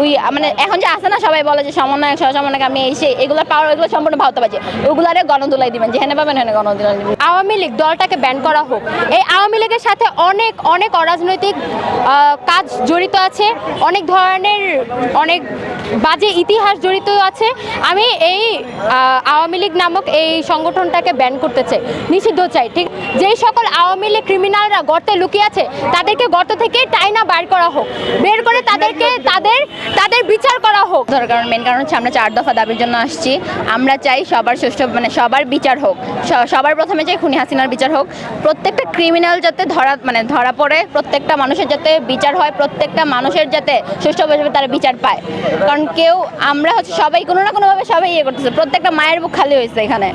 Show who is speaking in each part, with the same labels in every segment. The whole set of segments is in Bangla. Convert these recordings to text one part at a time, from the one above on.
Speaker 1: ওই মানে এখন যে আছে না, সবাই বলে যে সমন্বয়ক সহ সমন্বয়ক আমি এই সেই এগুলো পাওয়ার এগুলো সম্পূর্ণ ভাওতাবাজি ওগুলারে গণদোলাই দিবেন, যেখানে পাবেন হেনে গণদোলাই দিবেন।
Speaker 2: আওয়ামী লীগ দলটাকে ব্যান করা হোক। এই আওয়ামী লীগের সাথে অনেক অনেক অরাজনৈতিক কাজ জড়িত আছে। অনেক ধরনের, অনেক বাজে ইতিহাস জড়িত আছে। আমি এই আওয়ামী লীগ নামক এই সংগঠনটাকে ব্যান করতে চাই। নিষিদ্ধ চাই, ঠিক? যেই সকল আওয়ামী লীগ ক্রিমিনালরা গর্তে লুকিয়ে আছে, তাদেরকে গর্ত থেকে টাইনা বার করা হোক। বের করে তাদেরকে, তাদের তাদের বিচার করা হোক।
Speaker 1: ধর, কারণ মেন কারণ হচ্ছে আমরা চার দফা দাবির জন্য আসছি। আমরা চাই সবার সুষ্ঠু মানে সবার বিচার হোক। সবার প্রথমে চাই খুনি হাসিনার বিচার হোক। প্রত্যেকটা ক্রিমিনাল যাতে ধরা মানে ধরা পড়ে, প্রত্যেকটা মানুষের যাতে বিচার হয়, প্রত্যেকটা মানুষের যাতে সুষ্ঠুভাবে তারা বিচার পায়। কারণ কেউ, আমরা হচ্ছে সবাই, কোনো না কোনোভাবে সবাই ইয়ে করতেছে। প্রত্যেকটা মায়ের বুক খালি হয়েছে এখানে।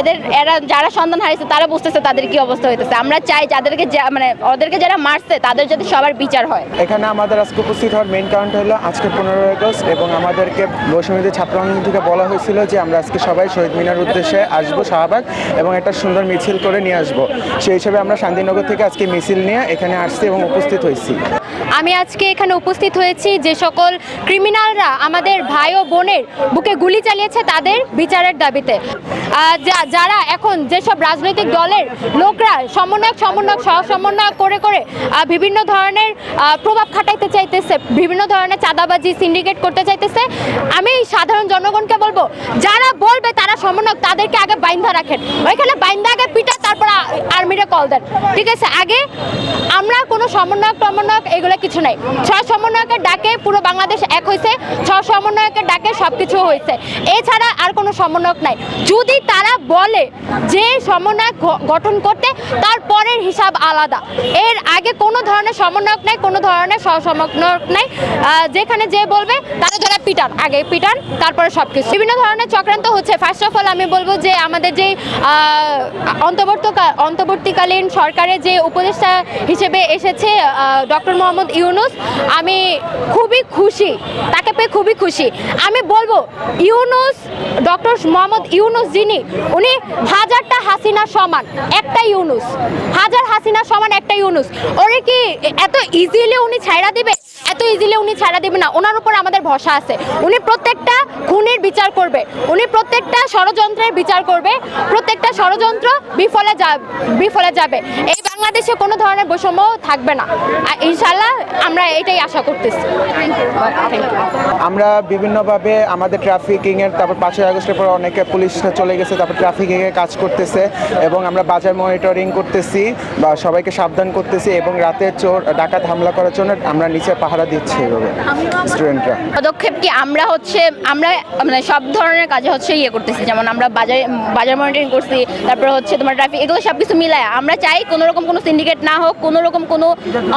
Speaker 1: এদের, এরা যারা সন্তান হারিয়েছে, তারা বুঝতেছে তাদের কি অবস্থা হইতেছে। আমরা চাই যাদেরকে মানে ওদেরকে যারা মারছে, তাদের যাতে সবার বিচার হয়।
Speaker 3: এখানে আমাদের আজকে উপস্থিত হওয়ার মেইন কারণটা হলো আজকে পনেরোই আগস্ট এবং আমাদেরকে বৈষম্যদী ছাত্র থেকে বলা হয়েছিল যে আমরা আজকে সবাই শহীদ মিনার উদ্দেশ্যে আসব শাহবাগ এবং একটা সুন্দর মিছিল করে নিয়ে আসব। সেই হিসেবে আমরা শান্তিনগর থেকে আজকে মিছিল নিয়ে এখানে আসছি এবং উপস্থিত হয়েছি।
Speaker 2: আমি আজকে এখানে উপস্থিত হয়েছি যে সকল ক্রিমিনালরা আমাদের ভাই ও বোনের বুকে গুলি চালিয়েছে তাদের বিচারের দাবিতে। যারা এখন যেসব রাজনৈতিক দলের লোকরা সমন্বয়ক সমন্বয়ক সহ সমন্বয়ক করে করে বিভিন্ন ধরনের প্রভাব খাটাইতে চাইতেছে, বিভিন্ন ধরনের চাঁদাবাজি সিন্ডিকেট করতে চাইতেছে, আমি সাধারণ জনগণকে বলব, যারা বলবে তারা সমন্বয়ক, তাদেরকে আগে বাইন্ধা রাখেন। ওইখানে বাইন্ধা আগে পিটা তারপর কল দেন। ঠিক আছে? আগে আমরা কোনো সমন্বয়ক, টমন্বয়ক এগুলো কিছু নাই। সমন্বয়কের ডাকে পুরো বাংলাদেশ এক হয়েছে সমন্বয়কের ডাকে সব কিছু হয়েছে এছাড়া আর কোনো সমন্বয়ক নাই। যদি তারা বলে যে সমন্বয়ক গঠন করতে তারপরের হিসাব আলাদা। এর আগে কোনো ধরনের সমন্বয়ক নাই, কোনো ধরনের সহসমন্বয়ক নাই। যেখানে যে বলবে, তারা পিটান আগে পিটান তারপরে সব কিছু বিভিন্ন ধরনের চক্রান্ত হচ্ছে। ফার্স্ট অফ অল আমি বলব যে আমাদের যে অন্তর্বর্ত অন্তর্বর্তীকালীন সরকারের যে উপদেষ্টা হিসেবে এসেছে ডক্টর মোহাম্মদ ইউনুস, আমি খুবই খুশি, তাকে পেয়ে খুবই খুশি। আমি বলব, ইউনুস, ডক্টর মোহাম্মদ ইউনুস যিনি, উনি হাজারটা হাসিনা সমান, একটা ইউনুস। হাজার হাসিনা সমান একটা ইউনুস। ওরে কি এত ইজিলি উনি ছাইড়া দিবে? এত ইজিলি উনি ছাড়া দেবে না। ওনার উপর আমাদের ভরসা আছে। উনি প্রত্যেকটা খুনের বিচার করবে। উনি প্রত্যেকটা ষড়যন্ত্রের বিচার করবে। প্রত্যেকটা ষড়যন্ত্র বিফলে যা বিফলে যাবে। এই বাংলাদেশে কোনো ধরনের বৈষম্য থাকবে না। ইনশাল্লাহ আমরা এটাই আশা করতেছি।
Speaker 3: আমরা বিভিন্নভাবে আমাদের ট্রাফিকিংয়ের তারপর পাঁচই আগস্টের পর অনেকে পুলিশ চলে গেছে, তারপর ট্রাফিকিংয়ে কাজ করতেছে এবং আমরা বাজার মনিটরিং করতেছি বা সবাইকে সাবধান করতেছি এবং রাতে চোর ডাকাত হামলা করার জন্য আমরা নিচে পাহারা দিচ্ছি এভাবে স্টুডেন্টরা
Speaker 1: পদক্ষেপ কি আমরা হচ্ছে, আমরা মানে সব ধরনের কাজে হচ্ছে ইয়ে করতেছি, যেমন আমরা বাজার বাজার মনিটরিং করছি, তারপর হচ্ছে তোমার ট্রাফিক এগুলো সব কিছু মিলায়। আমরা চাই কোনো রকম কোনো সিন্ডিকেট না হোক, কোনো রকম কোনো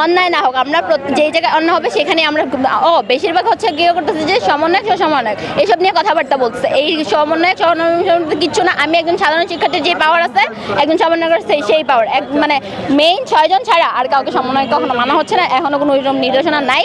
Speaker 1: অন্যায় না হোক, আমরা যেই জায়গায় অন্যায় হবে সেখানে আমরা ও বেশিরভাগ হচ্ছে গিয়ে করতেছে যে সমন্বয়ক সমন্বয়ক। এইসব নিয়ে কথাবার্তা বলছে এই সমন্বয়ক সমন্বয়ক কিচ্ছু না, আমি একজন সাধারণ শিক্ষার্থীর যে পাওয়ার আছে, একজন সমন্বয়কের সেই সেই পাওয়ার এক মানে মেইন ছয়জন ছাড়া আর কাউকে সমন্বয় কখনো মানা হচ্ছে না, এখনও কোনো নির্দেশনা নাই।